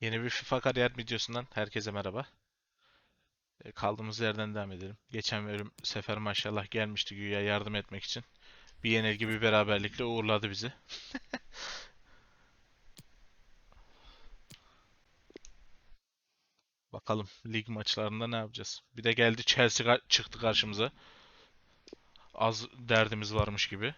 Yeni bir FIFA kariyer videosundan herkese merhaba. E, Kaldığımız yerden devam edelim. Geçen bölüm sefer maşallah gelmişti güya yardım etmek için. Bir yenilgi bir beraberlikle uğurladı bizi. Bakalım lig maçlarında ne yapacağız. Bir de geldi Chelsea çıktı karşımıza. Az derdimiz varmış gibi.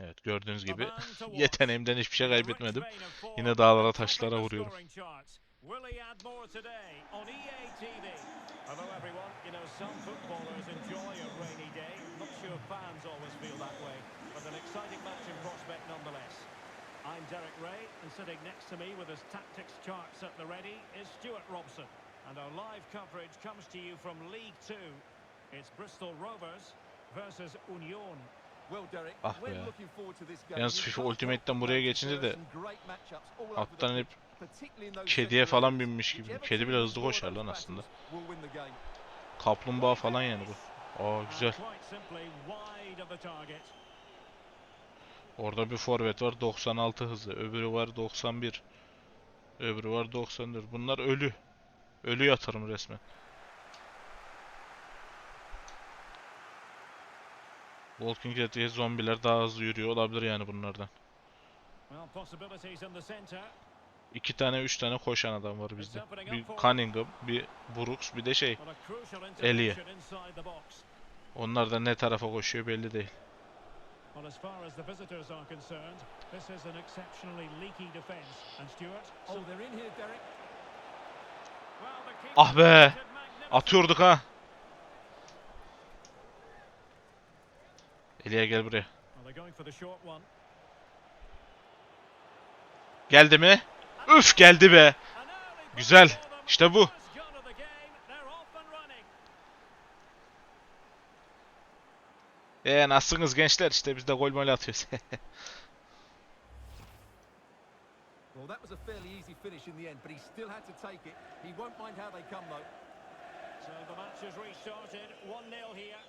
Evet gördüğünüz gibi yeteneğimden hiçbir şey kaybetmedim. Yine dağlara taşlara vuruyorum. Nonetheless. I'm Derek Ray, and sitting next to me with his tactics charts at the ready is Stuart Robson. And our live coverage comes to you from League Two. It's Bristol Rovers versus Union. Ah be. Yalnız FIFA Ultimate'den buraya geçince de alttan hep kediye falan binmiş gibi. Kedi bile hızlı koşar lan aslında. Kaplumbağa falan yani bu. Aa And güzel. Orada bir forvet var 96 hızı. Öbürü var 91. Öbürü var 94. Bunlar ölü. Ölü yatırım resmen. Walking Dead diye zombiler daha hızlı yürüyor olabilir yani bunlardan. İki tane üç tane koşan adam var bizde. Bir Cunningham, bir Brooks, bir de şey. Box. Onlar da ne tarafa koşuyor belli değil. Well, as far as the visitors are concerned, this is an exceptionally leaky defence. And Stuart? Oh, they're in here, Derek. Well, the keeper Ah be! did magnificent. Atıyorduk ha. Eliye gel buraya. Geldi mi? Üf geldi be. Güzel. İşte bu. Eee nasılsınız gençler? İşte biz de gol mol atıyoruz. Well, that was a fairly easy finish in the end, but he still had to take it. He won't mind how they come, though. So the match has restarted. 1-0 here.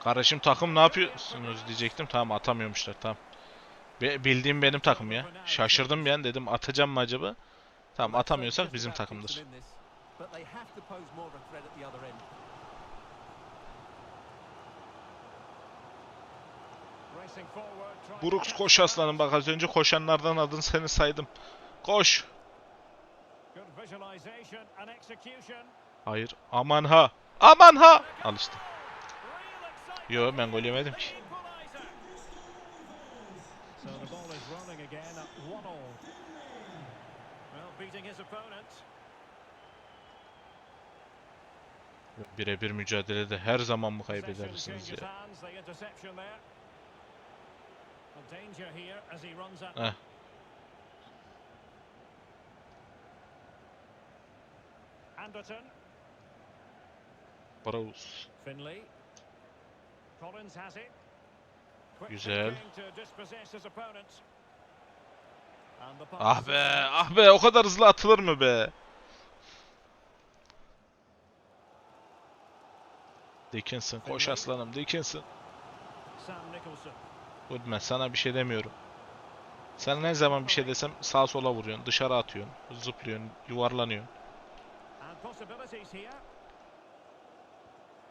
Kardeşim takım ne yapıyorsunuz diyecektim. Tamam atamıyormuşlar tamam. Be- bildiğim benim takım ya. Şaşırdım an dedim atacağım mı acaba? Tamam atamıyorsak bizim takımdır. Brooks koş aslanım bak az önce koşanlardan adın seni saydım. Koş. Good visualization and execution. Hayır. Aman ha. Aman ha. Al işte. Yo ben gol yemedim ki. Birebir mücadelede her zaman mı kaybedersiniz ya? hands. The interception there. A danger here as he runs at. Heh. Anderton. Quick Güzel. Ah be, ah be o kadar hızlı atılır mı be? Dickinson koş aslanım Dickinson. Goodman sana bir şey demiyorum. Sen ne zaman bir şey desem sağa sola vuruyorsun, dışarı atıyorsun, zıplıyorsun, yuvarlanıyorsun. And possibilities here.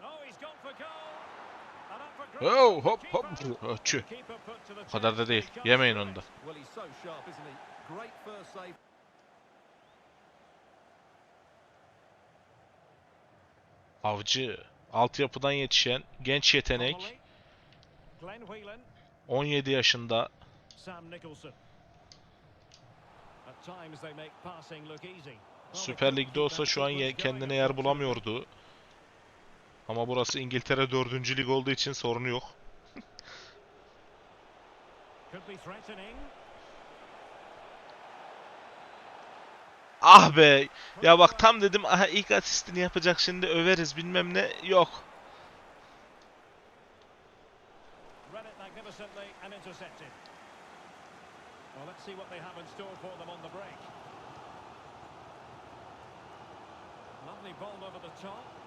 Oh, he's gone for goal. And up for grabs Oh, hop hop. Öçü. The O kadar da değil. Yemeyin onu da. Avcı, altyapıdan yetişen genç yetenek, Connolly. Glenn Whelan. 17 yaşında Süper Lig'de olsa şu an kendine yer bulamıyordu. Ama burası İngiltere 4. lig olduğu için sorunu yok. Ah be! Ya bak tam dedim aha ilk asistini yapacak şimdi överiz bilmem ne. Yok. Read it magnificently and intercepted. Well, let's see what they have in store for them on the break. Lovely ball over the top.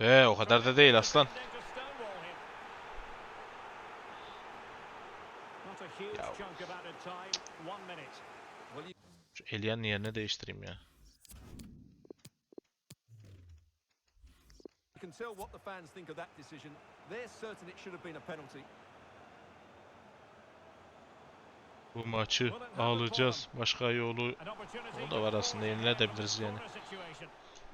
Ee, o kadar da değil aslan. Ya. Şu Elian'ın yerine değiştireyim ya. can tell what the fans think of that decision. They're certain it should have been a penalty. Bu maçı alacağız. Başka yolu o da var aslında yenilebiliriz yani.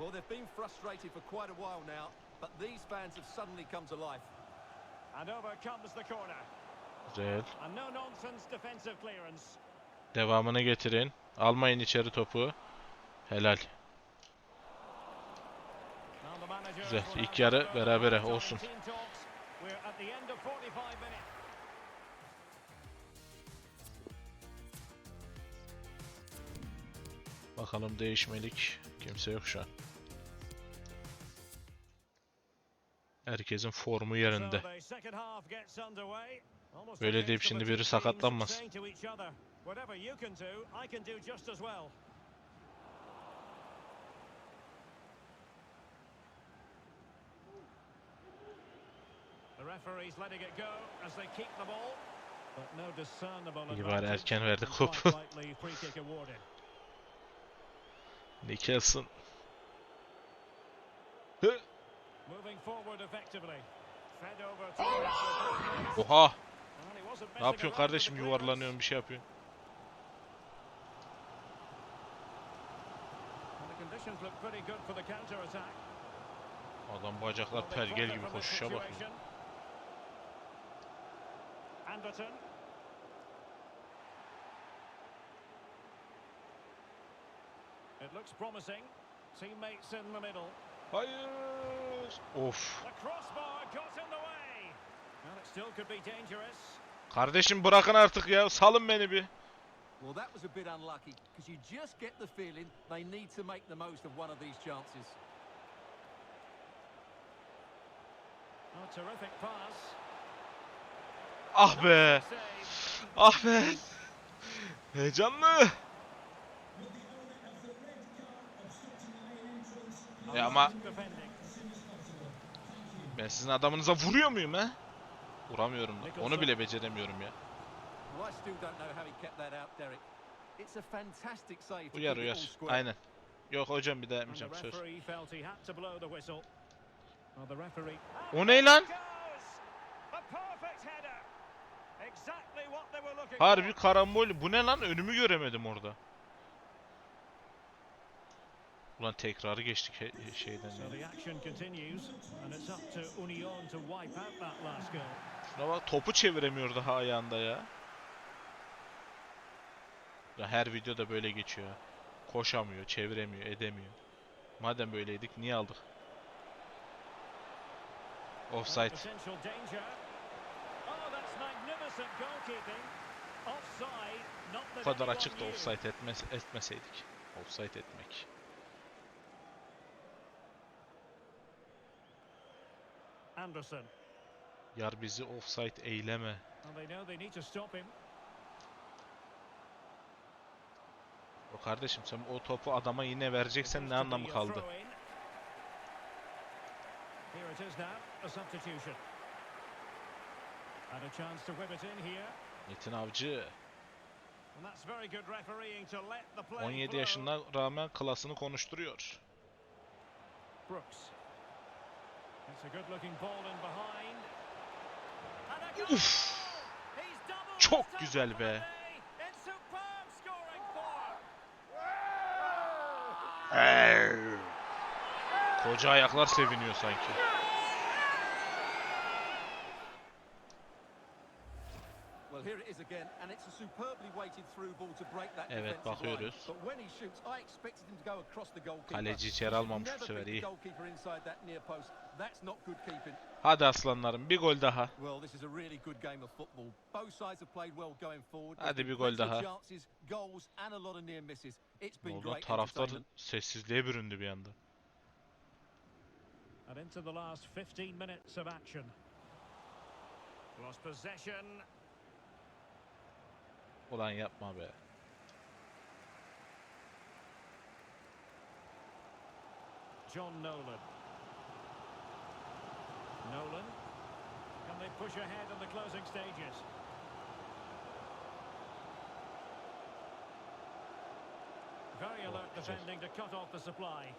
Well, they've been frustrated for quite a while now, but these fans have suddenly come to life. And over comes the corner. Güzel. A no-nonsense defensive clearance. Devamını getirin. Almayın içeri topu. Helal. Güzel. İlk yarı berabere olsun. team talks. We're at the end of 45 minutes. Bakalım değişmelik. Kimse yok şu an. Herkesin formu yerinde. Böyle deyip şimdi biri discernible İyi bari erken kick awarded. Nicholson. Moving Oha! Ne yapıyorsun kardeşim? Yuvarlanıyorsun bir şey yapıyorsun. Adam bacaklar pergel gibi koşuşa bak. Anderton. It looks promising. Teammates in the middle. Hayır. Of. Kardeşim bırakın artık ya. Salın beni bir. Well, that was a bit unlucky because you just get the feeling they need to make the most of one of these chances. Oh, terrific pass. Ah be. Ah be. Heyecanlı. Ya ama ben sizin adamınıza vuruyor muyum he? Vuramıyorum da. Onu bile beceremiyorum ya. Uyar uyar. Aynen. Yok hocam bir daha yapmayacağım söz. O ne lan? Harbi karambol. Bu ne lan? Önümü göremedim orada. Ulan tekrarı geçtik he- şeyden ya. Şuna bak topu çeviremiyor daha ayağında ya. Ya her videoda böyle geçiyor. Koşamıyor, çeviremiyor, edemiyor. Madem böyleydik niye aldık? Offside. Oh, Bu kadar açık da offside etmez, etmeseydik. Offside etmek. Anderson. Yar bizi offside eyleme. O kardeşim sen o topu adama yine vereceksen ne anlamı kaldı? Here it is now, a substitution. And a chance to whip it in here. Metin Avcı And that's very good refereeing to let the play 17 flow. yaşına rağmen klasını konuşturuyor. Brooks. It's a good looking ball in behind. And a goal! He's doubled Çok güzel be. Koca ayaklar seviniyor sanki. Well, here it is again, and it's a superbly weighted through ball to break that Evet, bakıyoruz. Kaleci içeri almamış bu sefer, iyi. Hadi aslanlarım bir gol daha. Hadi bir gol daha. Chances, goals, and a lot of near misses. It's Ne been oldu? lan? great Taraftar sessizliğe büründü bir anda. And into the last 15 minutes of action. Lost possession. Ulan yapma be. John Nolan. Nolan. Can they push ahead in the closing stages? Very alert defending to cut off the supply.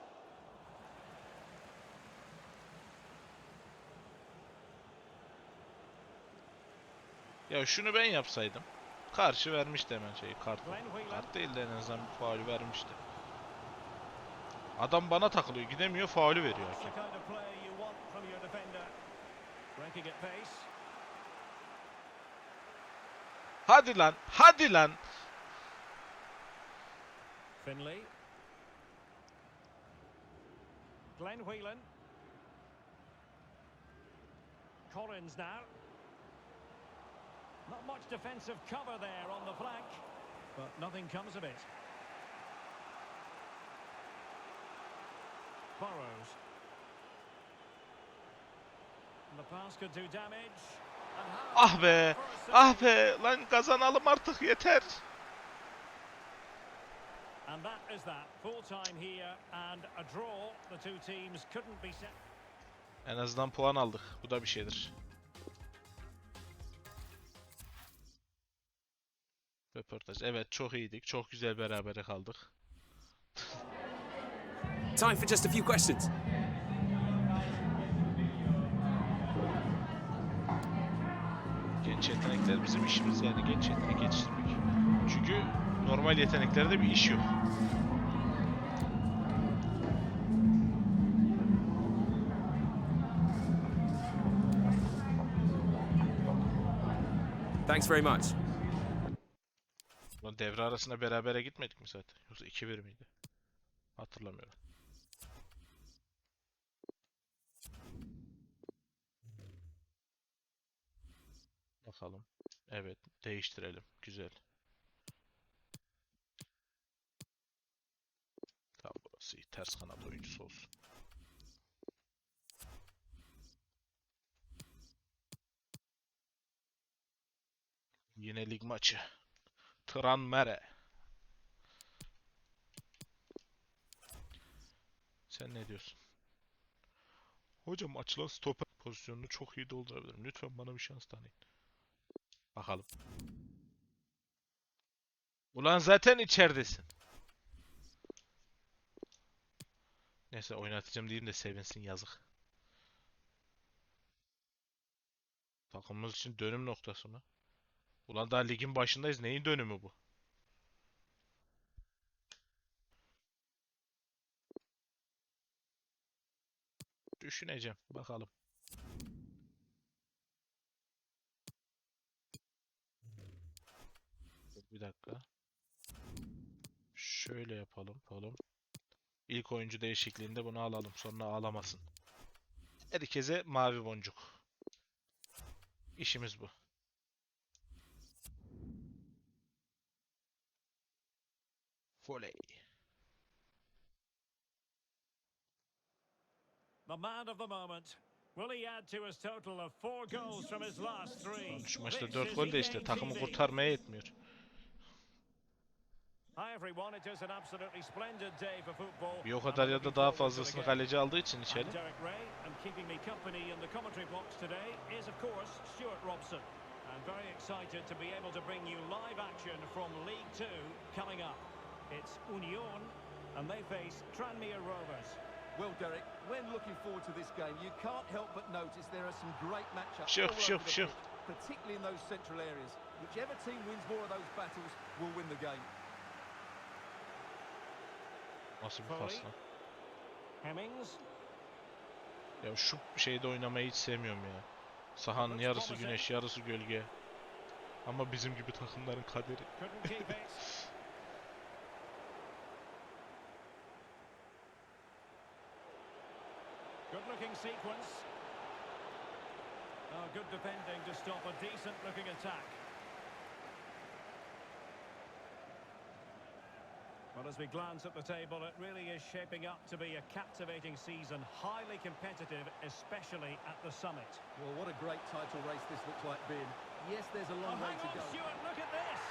Ya şunu ben yapsaydım. Karşı vermişti hemen şeyi kartı. Kart değil de en azından bir faulü vermişti. Adam bana takılıyor. Gidemiyor faulü veriyor hakem. Hadi lan. Hadi lan. Finley. Glenn Whelan. Collins now. Not much defensive cover there on the flank, but nothing comes of it. Burrows. Ah be. Ah be. Lan kazanalım artık yeter. And that is that. Full time here and a draw. The two teams couldn't be set. En azından puan aldık. Bu da bir şeydir. Röportaj. Evet çok iyiydik. Çok güzel berabere kaldık. Time for just a few questions. Genç yetenekler bizim işimiz yani genç yetenek yetiştirmek. Çünkü normal yeteneklerde bir iş yok. Thanks very much. Ulan devre arasında berabere gitmedik mi zaten? Yoksa 2-1 miydi? Hatırlamıyorum. Bakalım. Evet, değiştirelim. Güzel. Tamam burası iyi. Ters kanat oyuncusu olsun. Yine lig maçı. Tranmere. Sen ne diyorsun? Hocam açılan stoper pozisyonunu çok iyi doldurabilirim. Lütfen bana bir şans tanıyın. Bakalım. Ulan zaten içeridesin. Neyse oynatacağım diyeyim de sevinsin yazık. Takımımız için dönüm noktası mı? Ulan daha ligin başındayız. Neyin dönümü bu? Düşüneceğim. Bakalım. Bir dakika. Şöyle yapalım. Yapalım. İlk oyuncu değişikliğinde bunu alalım. Sonra ağlamasın. Herkese mavi boncuk. İşimiz bu. Voley. The man of the moment. Will he add to his total of four goals from his last three? Şu maçta This 4 is gol de işte takımı kurtarmaya yetmiyor. I'm ya da looking daha forward to the fazlasını game. kaleci aldığı için içeri. I'm Derek Ray, and keeping me company in the commentary box today is, of course, Stuart Robson. I'm very excited to be able to bring you live action from League Two coming up. It's Union, and they face Tranmere Rovers. Well, Derek, when looking forward to this game, you can't help but notice there are some great matchups Şık, all over şık, the şık. pitch, particularly in those central areas. Whichever team wins more of those battles will win the game. Nasıl bir pas lan? Ya şu şeyde oynamayı hiç sevmiyorum ya. Sahanın yarısı güneş, yarısı gölge. Ama bizim gibi takımların kaderi. Good looking sequence. Oh, good defending to stop a decent looking attack. Well, as we glance at the table, it really is shaping up to be a captivating season, highly competitive, especially at the summit. Well, what a great title race this looks like being. Yes, there's a Oh, long way to on, go. Stuart, look at this!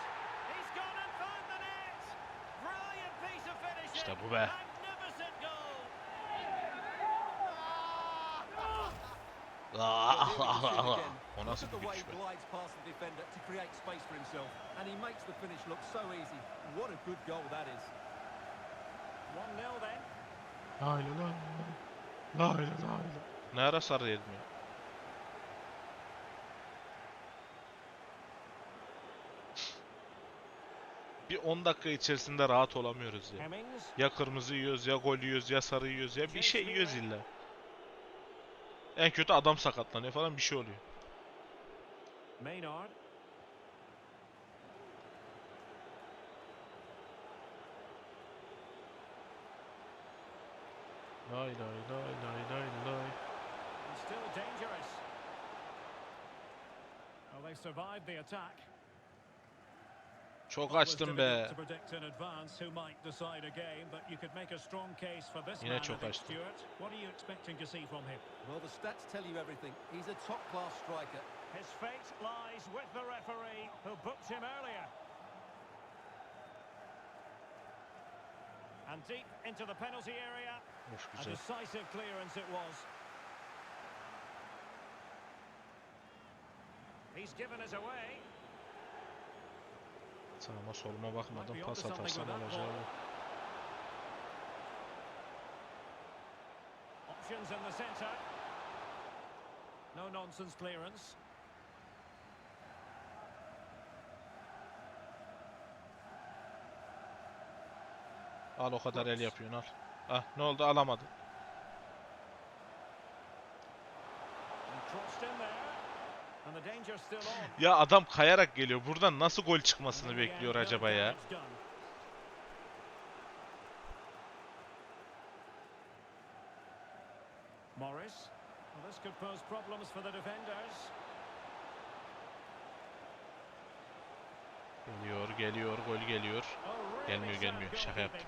He's gone and found the net! Brilliant piece of finishing! İşte bu. Magnificent goal! Well, here we can see it again. Look at the way he glides past the defender to create space for himself, and he makes the finish look so easy. What a good goal that is. 1-0 then. Lay lay lay. Lay lay lay. Ne ara sarı yedim ya? Bir 10 dakika içerisinde rahat olamıyoruz ya. Ya kırmızı yiyoruz, ya gol yiyoruz, ya sarı yiyoruz, ya bir şey yiyoruz illa. En kötü adam sakatlanıyor falan bir şey oluyor. Maynard. Lay lay lay lay lay lay. And still dangerous. Well, they survived the attack. Çok Well, it was açtım difficult be. To predict in advance who might decide a game, but you could make a strong case for this Yine man, çok I think, açtım. Stuart. What are you expecting to see from him? Well, the stats tell you everything. He's a top-class striker. His fate lies with the referee who booked him earlier. And deep into the penalty area, a decisive clearance it was. He's given us away. Sağıma soluma bakmadan pas atarsan olacağı. Options in the centre. No nonsense clearance. Al o kadar el yapıyorsun al. Ah ne oldu alamadı. Ya adam kayarak geliyor. Buradan nasıl gol çıkmasını bekliyor acaba ya? Morris. Well, this could pose problems for the defenders. Geliyor geliyor gol geliyor. Gelmiyor, gelmiyor. Şaka yaptım.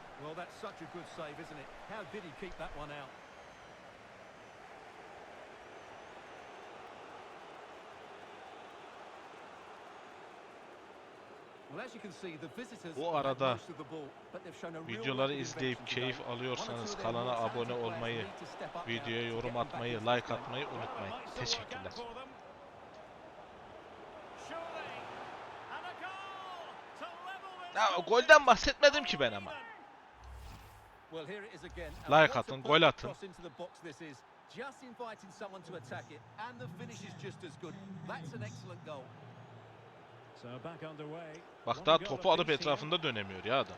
Bu arada Videoları izleyip keyif alıyorsanız kanala abone olmayı, videoya yorum atmayı, like atmayı unutmayın. Teşekkürler. for them. Surely. And a goal to level this Ya golden bahsetmedim ki ben ama. Like atın, gol atın. Just inviting someone to attack it, and the finish is just as good. That's an excellent goal. So back underway. Bak daha topu alıp etrafında dönemiyor ya adam.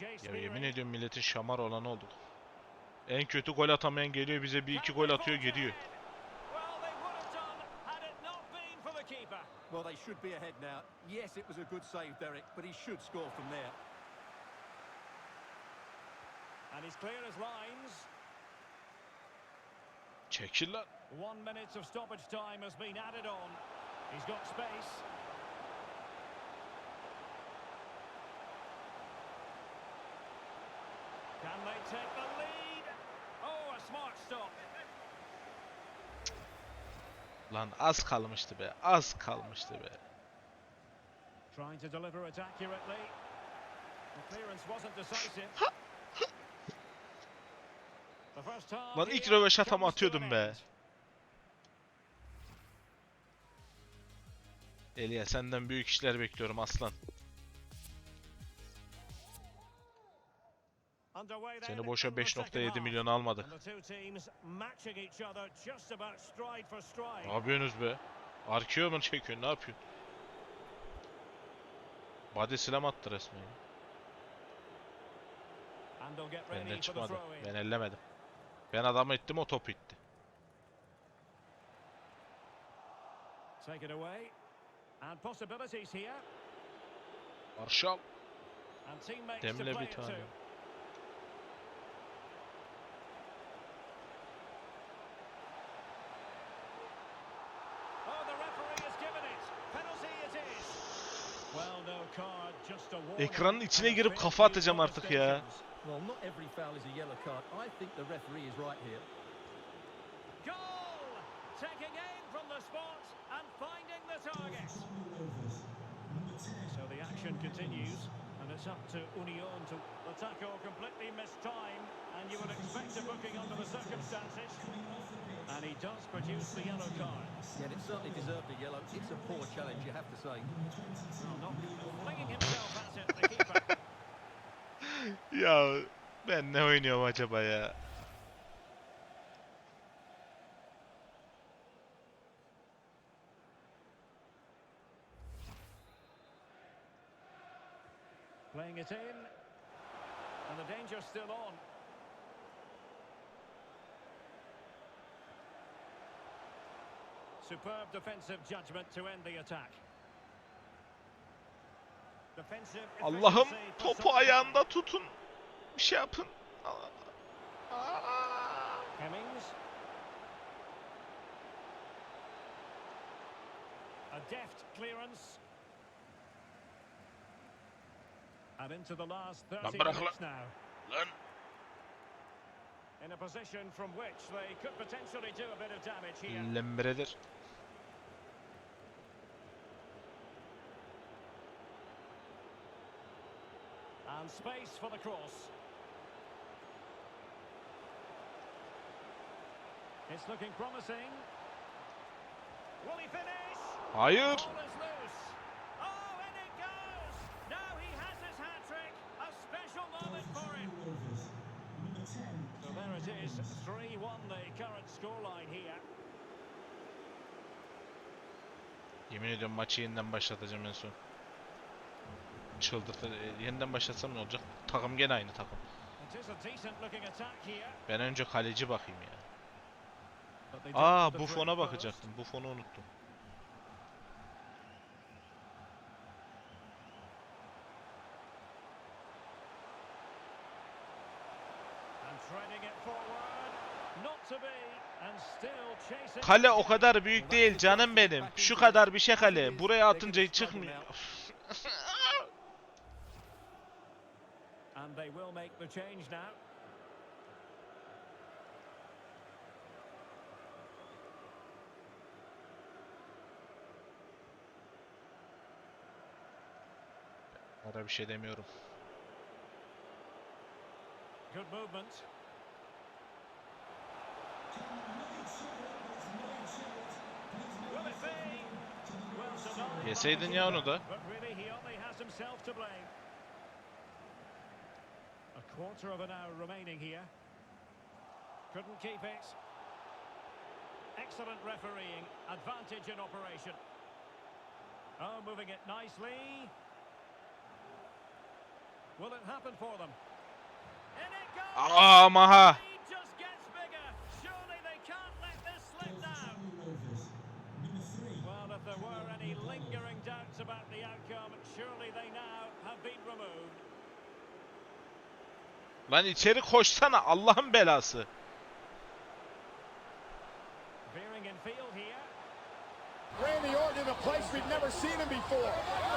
Ya yemin ediyorum milletin şamar olanı olduk. En kötü gol atamayan geliyor bize bir iki gol atıyor gidiyor. Well, they should be ahead now. Yes, it was a good save, Derek, but he should score from there. And he's clear as lines. Çekil lan. One minute of stoppage time has been added on. He's got space. Can they take the lead? Oh, a smart stop. Lan az kalmıştı be. Az kalmıştı be. Lan ilk an atıyordum be. Elia senden büyük işler bekliyorum aslan. Seni boşa in the second 5.7 half. milyon almadık. Ne yapıyorsunuz be? Arkeo mu çekiyorsun? Ne yapıyorsun? Body slam attı resmen. Benden çıkmadı. Ben ellemedim. Ben adamı ittim o top itti. Take it away. And possibilities here. Marshall. Demle bir tane. to. Oh, just a warning Ekranın içine and a girip fair kafa few atacağım artık ya. protestations. Well, not every foul is a yellow card. I think the referee is right here. Goal! Taking aim from the spot and finding the target. So the action continues, it's up to Union to the tackle completely mistimed, and you would expect a booking under the circumstances. And he does produce the yellow card. Yeah, and it certainly deserved a yellow. It's a poor challenge, you have to say. Well, not flinging himself at it, the keeper. Ya ben ne oynuyorum acaba ya? Playing it in, and the danger's still on. Superb defensive judgment to end the attack. Allah'ım topu ayağında tutun. Bir şey yapın. Hemmings. A deft clearance. And into the last 30 minutes now. Lan. In a position from which they could potentially do a bit of damage here. And space for the cross. It's looking promising. Will he finish? Hayır. There it is, 3-1 the current scoreline here. Yemin ediyorum maçı yeniden başlatacağım en son. Çıldırtı. E, Yeniden başlatsam ne olacak? Takım gene aynı takım. Ben önce kaleci bakayım ya. Aa threat first. bakacaktım. Buffon'u unuttum. And threading it forward. Not to be. And still chasing. Kale o kadar büyük değil canım benim. Şu kadar bir şey kale. Buraya atınca hiç çıkmıyor. And they will make the change now. Ara bir şey demiyorum. Good movement. Yeseydin ya onu da. He only has himself to. A quarter of an hour remaining here. Couldn't keep it. Excellent refereeing. Advantage in operation. Oh, moving it nicely. Will it happen for them? In it goes! Aa Maha. Lan içeri koşsana Allah'ın belası. Veering in field here. Randy Orton in a place we've never seen him before.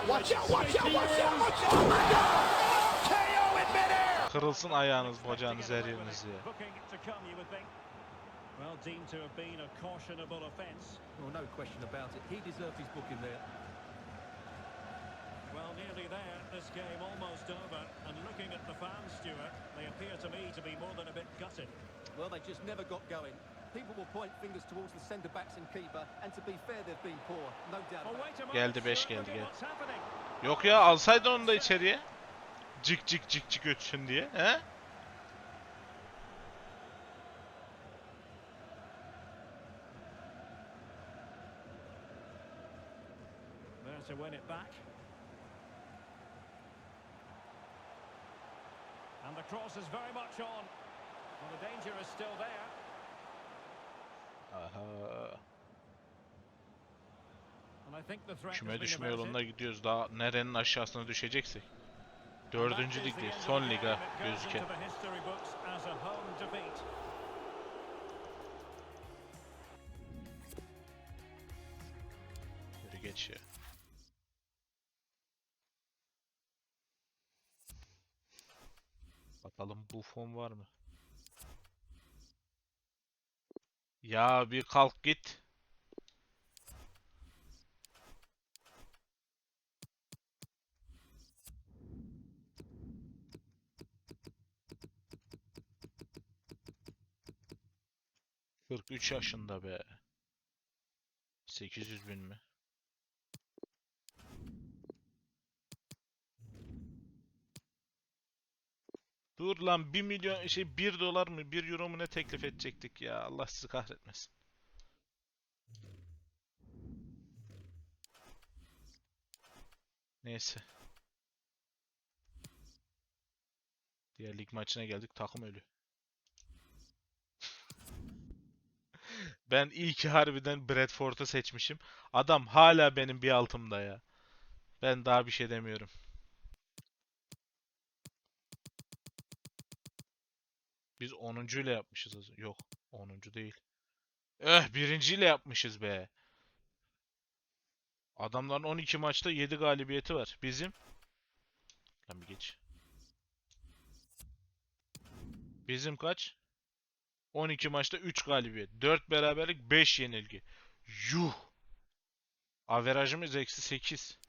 Watch out, watch out, watch out, watch out. Oh my God! KO in midair. Kırılsın ayağınız, bacağınız, her yeriniz think. Well, deemed to have been a cautionable offence. Well, no question about it. He deserved his booking there. Well, nearly there. This game almost over. And looking at the fans, Stuart, they appear to me to be more than a bit gutted. Well, they just never got going. People will point fingers towards the centre-backs and keeper, and to be fair, they've been poor. No doubt Oh, about it. wait a moment. Geldi, beş Stuart, geldi, look at gel. What's happening? Yok ya alsaydın onu da içeriye. Cik cik cik cik ötsün diye. He? To win it back. And the cross is very much on. Well, the danger is still there. Aha. And I think the threat Küme düşme yolunda gidiyoruz. Daha nerenin aşağısına düşeceksek. Dördüncü lig değil. Son the lig game. ha It goes gözüken. Yürü geç ya. Bakalım Buffon var mı? Ya bir kalk git. Kırk üç yaşında be. 800 bin mi? Dur lan 1 milyon şey 1 dolar mı 1 euro mu ne teklif edecektik ya Allah sizi kahretmesin. Neyse. Diğer lig maçına geldik takım ölü. Ben iyi ki harbiden Bradford'u seçmişim. Adam hala benim bir altımda ya. Ben daha bir şey demiyorum. Biz 10. ile yapmışız. Yok, 10. değil. Eh, birinciyle yapmışız be. Adamların 12 maçta 7 galibiyeti var. Bizim Lan bir geç. Bizim kaç? 12 maçta 3 galibiyet. 4 beraberlik 5 yenilgi. Yuh. Averajımız eksi 8.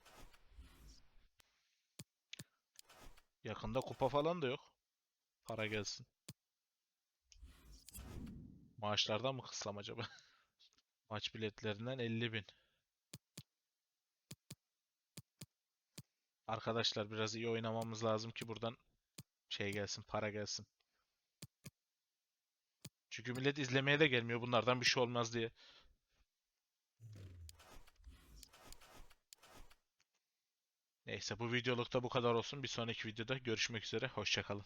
Yakında kupa falan da yok. Para gelsin. Maaşlardan mı kıssam acaba? Maç biletlerinden 50 bin. Arkadaşlar biraz iyi oynamamız lazım ki buradan şey gelsin, para gelsin. Çünkü millet izlemeye de gelmiyor bunlardan bir şey olmaz diye. Neyse bu videolukta bu kadar olsun. Bir sonraki videoda görüşmek üzere. Hoşçakalın.